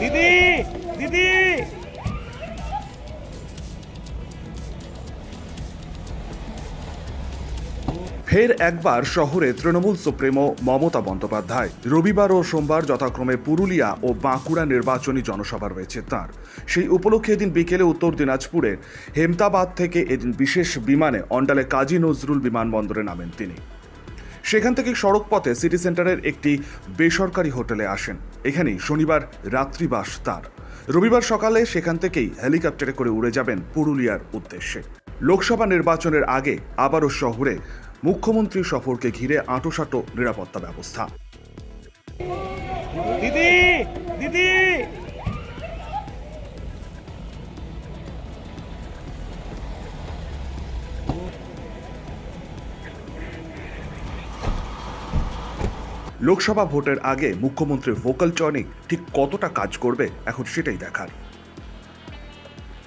দিদি ফের একবার শহরে তৃণমূল সুপ্রিমো মমতা বন্দ্যোপাধ্যায়। রবিবার ও সোমবার যথাক্রমে পুরুলিয়া ও বাঁকুড়া নির্বাচনী জনসভা রয়েছে তার। সেই উপলক্ষে এদিন বিকেলে উত্তর দিনাজপুরের হেমতাবাদ থেকে এদিন বিশেষ বিমানে অন্ডালে কাজী নজরুল বিমানবন্দরে নামেন তিনি। সেখান থেকে সড়ক পথে সিটি সেন্টারের একটি বেসরকারি হোটেলে আসেন। এখানেই শনিবার রাত্রিবাস তার। রবিবার সকালে সেখান থেকেই হেলিকপ্টারে করে উড়ে যাবেন পুরুলিয়ার উদ্দেশ্যে। লোকসভা নির্বাচনের আগে আবারও শহরে মুখ্যমন্ত্রী সফরকে ঘিরে আঁটোসাঁটো নিরাপত্তা ব্যবস্থা। দিদি দিদি! লোকসভা ভোটের আগে মুখ্যমন্ত্রীর ভোকাল টনিক ঠিক কতটা কাজ করবে এখন সেটাই দেখার।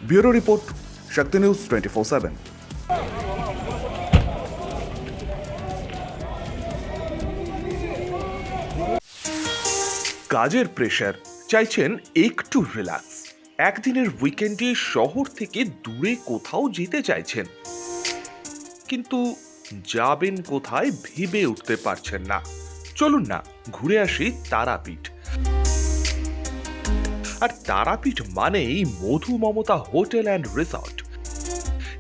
Bureau report Shakti news twenty four seven কাজের প্রেশার চাইছেন একটু রিল্যাক্স একদিনের উইকেন্ডে শহর থেকে দূরে কোথাও যেতে চাইছেন। কিন্তু যাবেন কোথায় ভেবে উঠতে পারছেন না। চলুন না, ঘুরে আসি তারাপীঠ। আর তারাপীঠ মানেই Madhu Mamata hotel and resort.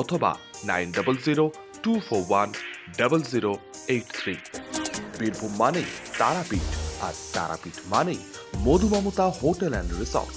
অথবা nine double zero two four one double zero eight three. Birbhum মানেই তারাপীঠ, আর তারাপীঠ মানেই মধুমমতা হোটেল অ্যান্ড রিসর্ট।